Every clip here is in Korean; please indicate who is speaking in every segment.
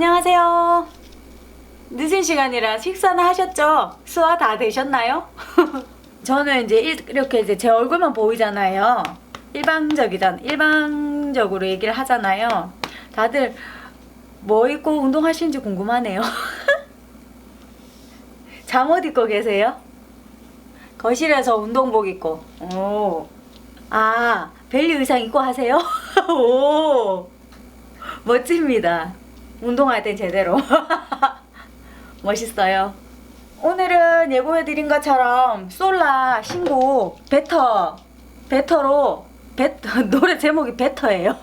Speaker 1: 안녕하세요. 늦은 시간이라 식사는 하셨죠? 수화 다 되셨나요? 저는 이제 일- 이렇게 이제 제 얼굴만 보이잖아요. 일방적이던 일방적으로 얘기를 하잖아요. 다들 뭐 입고 운동하시는지 궁금하네요. 잠옷 입고 계세요? 거실에서 운동복 입고. 오. 아, 벨리 의상 입고 하세요? 오. 멋집니다. 운동할 땐 제대로. 멋있어요. 오늘은 예고해드린 것처럼 솔라 신곡 베터 베터로 베 노래 제목이 베터예요.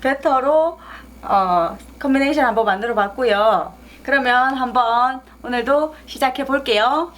Speaker 1: 베터로 어 컨비네이션 한번 만들어 봤고요. 그러면 한번 오늘도 시작해 볼게요.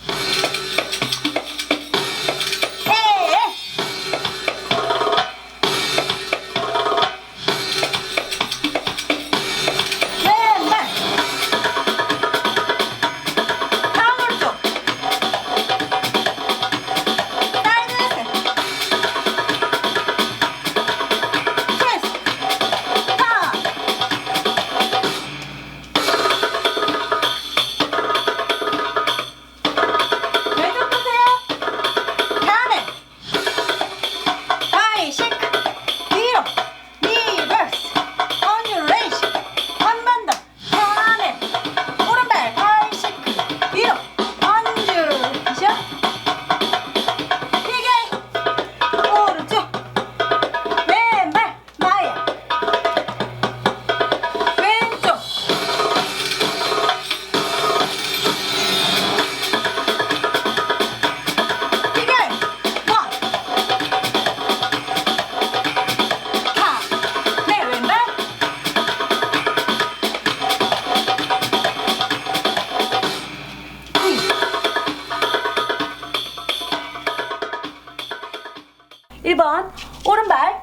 Speaker 1: 1번 오른발.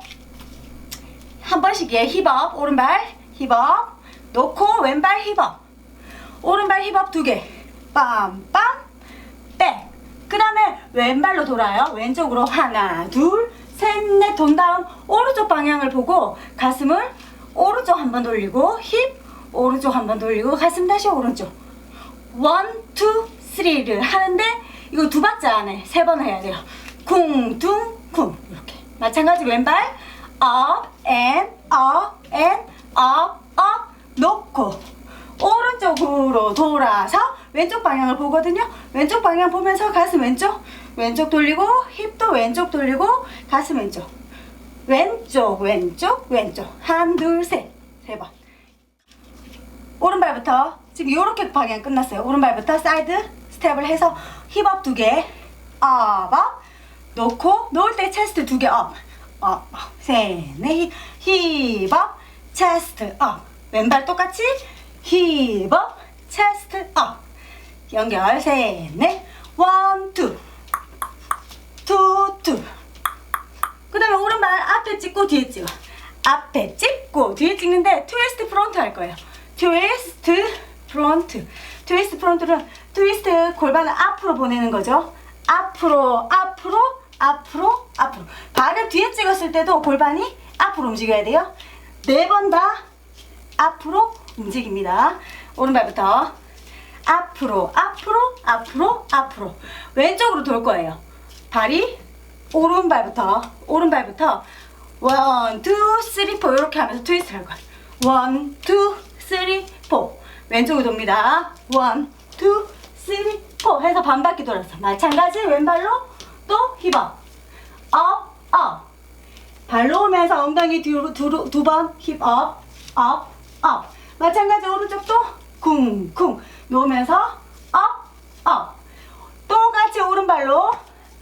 Speaker 1: 한 번씩이에요 힙업 오른발 힙업. 놓고 왼발 힙업. 오른발 힙업 두개. 빰빰. 백그 다음에 왼발로 돌아요. 왼쪽으로 하나 둘 셋 넷. 돈 다음 오른쪽 방향을 보고 가슴을 오른쪽 한 번 돌리고 힙 오른쪽 한 번 돌리고 가슴 다시 오른쪽. 원, 투, 쓰리를 하는데 이거 두 박자 안에 세 번 해야 돼요. 쿵, 둥, 쿵. 이렇게. 마찬가지 왼발. up and up 놓고. 오른쪽으로 돌아서 왼쪽 방향을 보거든요. 왼쪽 방향 보면서 가슴 왼쪽. 왼쪽 돌리고 힙도 왼쪽 돌리고 가슴 왼쪽. 왼쪽 왼쪽 왼쪽. 한 둘 셋. 세 번. 오른발부터 지금 이렇게 방향 끝났어요. 오른발부터 사이드 스텝을 해서 힙업 두 개, 업, 업, 놓고 놓을 때 체스트 두 개, 업, 업, 업, 셋, 넷, 힙 업, 체스트, 업. 왼발 똑같이 힙 업, 체스트, 업. 연결 셋, 넷, 원, 투, 투, 투. 그 다음에 오른발 앞에 찍고 뒤에 찍어. 앞에 찍고 뒤에 찍는데 트위스트 프론트 할 거예요. 트위스트 프론트. 트위스트 프론트는 트위스트 골반을 앞으로 보내는 거죠. 앞으로, 앞으로, 앞으로, 앞으로. 발을 뒤에 찍었을 때도 골반이 앞으로 움직여야 돼요. 네 번 다 앞으로 움직입니다. 오른발부터 앞으로, 앞으로, 앞으로, 앞으로. 왼쪽으로 돌 거예요. 발이 오른발부터 오른발부터 원, 투, 쓰리, 포 이렇게 하면서 트위스트 할 거예요. 원, 투, 쓰리, 포 왼쪽으로 돕니다. 원, 투, 쓰리, 포 해서 반바퀴 돌아서 마찬가지 왼발로 또 힙업 업, 업 발로 오면서 엉덩이 뒤로 두번. 힙업 업, 업 마찬가지 오른쪽도 쿵쿵. 놓으면서 업, 업 똑같이 오른발로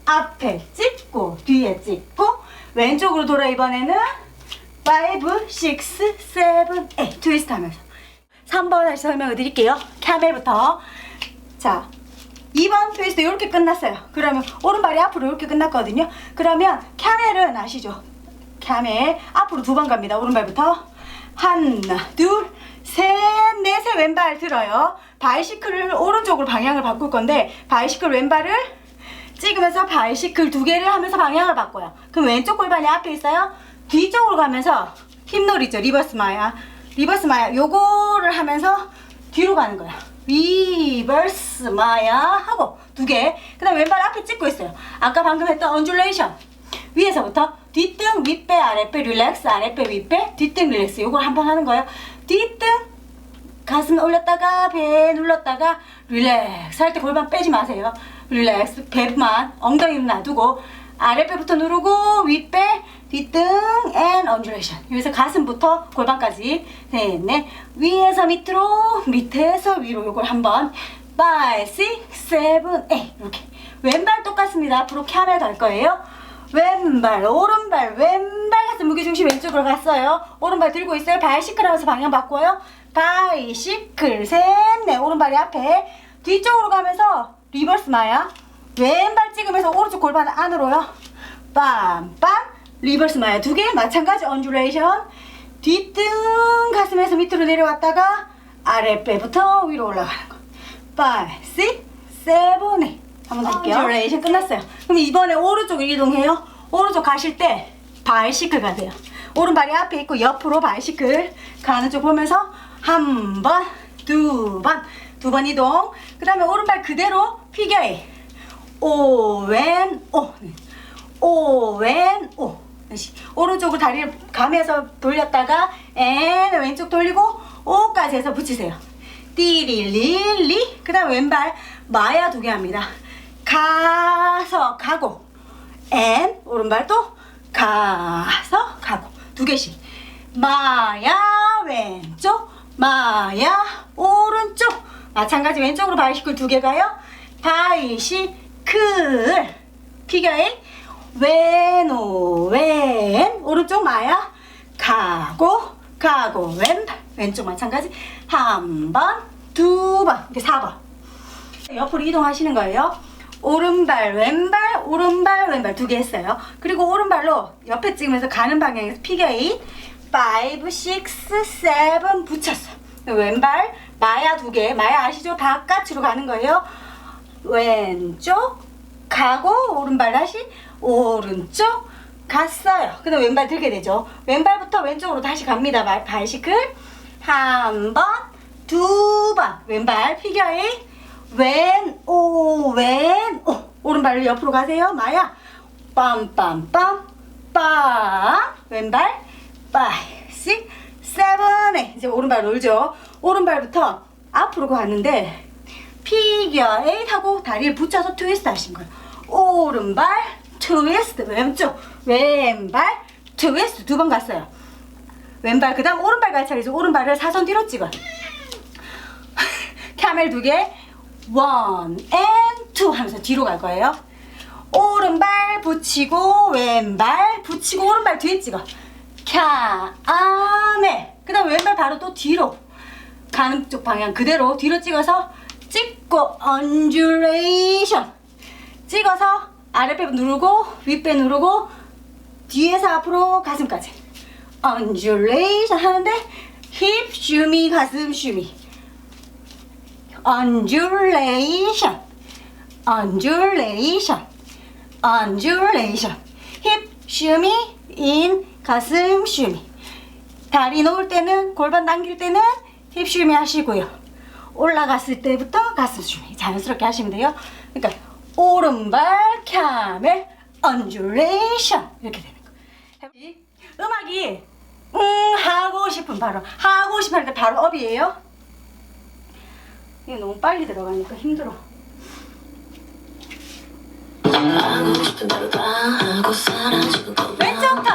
Speaker 1: 앞에 찍고 뒤에 찍고 왼쪽으로 돌아 이번에는 5, 6, 7, 8 트위스트 하면서. 3번 다시 설명을 드릴게요. 캐멜부터. 자 2번 트위스트 이렇게 끝났어요 그러면 오른발이 앞으로 이렇게 끝났거든요 그러면 캐멜은 아시죠 캐멜 앞으로 두 번 갑니다 오른발부터 하나 둘 셋 넷의 왼발 들어요 바이시클을 오른쪽으로 방향을 바꿀 건데 바이시클 왼발을 찍으면서 바이시클 두 개를 하면서 방향을 바꿔요. 그럼 왼쪽 골반이 앞에 있어요. 뒤쪽으로 가면서 힙놀이죠. 리버스 마야. 리버스 마야 요거를 하면서 뒤로 가는 거야 리버스 마야 하고 두 개 그 다음 왼발 앞에 찍고 있어요. 아까 방금 했던 언줄레이션 위에서부터 뒷등 윗배 아랫배 릴렉스 아랫배 윗배 뒷등 릴렉스 요걸 한 번 하는 거예요. 뒷등 가슴 올렸다가 배 눌렀다가 릴렉스 할 때 골반 빼지 마세요. 릴렉스 배만 엉덩이는 놔두고 아랫배부터 누르고 윗배 뒷등 앤 언줄레이션 여기서 가슴부터 골반까지. 넷넷 위에서 밑으로 밑에서 위로 요걸 한번. 5, 6, 7, 8 이렇게. 왼발 똑같습니다. 앞으로 캬멜 갈 거예요. 왼발 오른발 왼발 가슴 무게중심 왼쪽으로 갔어요. 오른발 들고 있어요. 바이시클 하면서 방향 바꿔요. 바이시클 셋 넷 오른발이 앞에 뒤쪽으로 가면서 리버스 마야 왼발 찍으면서 오른쪽 골반 안으로요. 빰빰. 리버스 마야 두 개 마찬가지 언줄레이션. 뒷등 가슴에서 밑으로 내려왔다가 아랫배부터 위로 올라가는 거. 5, 6, 7, 8 한번 할게요. 언줄레이션 끝났어요. 그럼 이번에 오른쪽으로 이동해요. 오른쪽 가실 때 바이시클 가세요. 오른발이 앞에 있고 옆으로 바이시클 가는 쪽 보면서 한 번, 두 번, 두 번 이동. 그 다음에 오른발 그대로 피겨에 오왼 오. 네. 오왼 오. 다시. 오른쪽으로 다리를 가면서 돌렸다가 앤 왼쪽 돌리고 오까지 해서 붙이세요. 띠리릴리. 그 다음 왼발 마야 두 개 합니다. 가서 가고 앤 오른발 또 가서 가고. 두 개씩. 마야 왼쪽 마야 오른쪽. 마찬가지 왼쪽으로 바이시클 두 개 가요. 바이시 클 피겨잉 왼오 왼 오른쪽 마야 가고 가고 왼발 왼쪽 마찬가지. 한 번 두 번. 이렇게 사 번. 옆으로 이동하시는 거예요. 오른발 왼발 오른발 왼발 두 개 했어요. 그리고 오른발로 옆에 찍으면서 가는 방향에서 피겨인 5, 6, 7 붙였어 왼발 마야 두 개. 마야 아시죠? 바깥으로 가는 거예요 왼쪽 가고 오른발 다시 오른쪽 갔어요. 근데 왼발 들게 되죠. 왼발부터 왼쪽으로 다시 갑니다. 발, 바이시클 한 번, 두 번. 왼발 피겨인 왼오 왼 오 오른발을 옆으로 가세요. 마야 빰빰빰 빰 왼발 파이 식 세븐에 이제 오른발 놀죠. 오른발부터 앞으로 가는데 피겨 에잇 하고 다리를 붙여서 트위스트 하신 거예요. 오른발 트위스트 왼쪽 왼발 트위스트 두 번 갔어요. 왼발 그 다음 오른발 갈차리죠. 오른발을 사선 뒤로 찍어. 캐멜 두 개. 원, 앤, 투 하면서 뒤로 갈 거예요. 오른발 붙이고 왼발 붙이고 오른발 뒤에 찍어. 캬아메. 그 다음 왼발 바로 또 뒤로 가는 쪽 방향 그대로 뒤로 찍어서 찍고 언듈레이션 찍어서 아랫배 누르고 윗배 누르고 뒤에서 앞으로 가슴까지. 언듈레이션 하는데 힙 슈미 가슴 슈미 언듈레이션 언듈레이션 언듈레이션 힙 슈미 인 가슴 슈미 다리 놓을 때는 골반 당길 때는 힙 슈미 하시고요 올라갔을 때부터 가슴 슈미 자연스럽게 하시면 돼요. 그러니까 오른발 캐멜 언듈레이션 이렇게 되는 거예요 음악이 음 하고 싶은 바로 하고 싶을 때 바로 업이에요. 이게 너무 빨리 들어가니까 힘들어.
Speaker 2: 사라지고
Speaker 1: 왼쪽부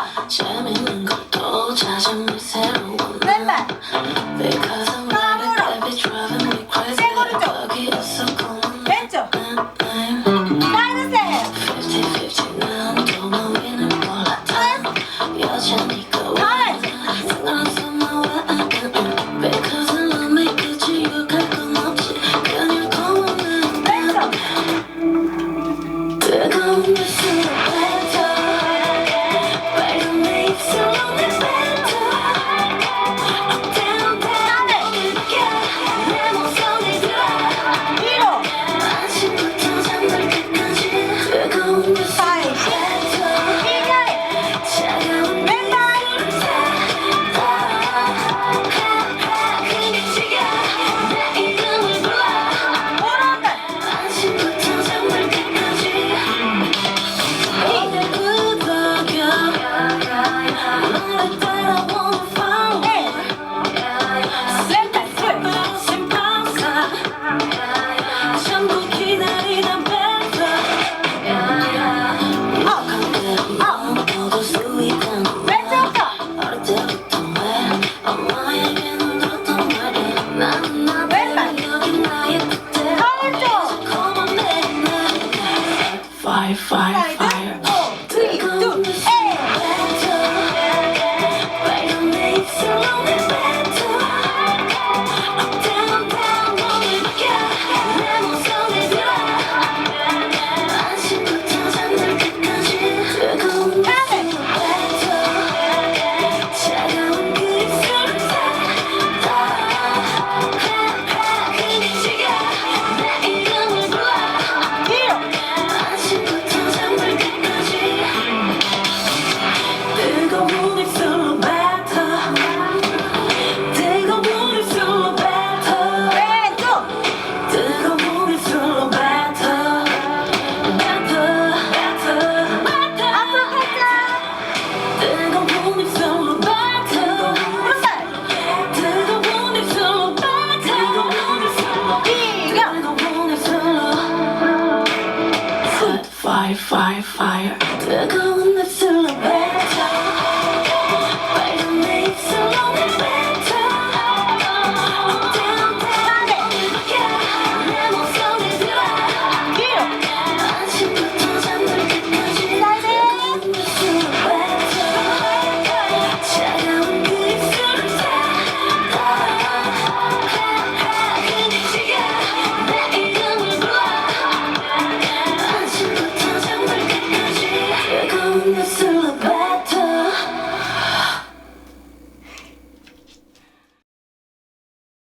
Speaker 2: Fire, fire,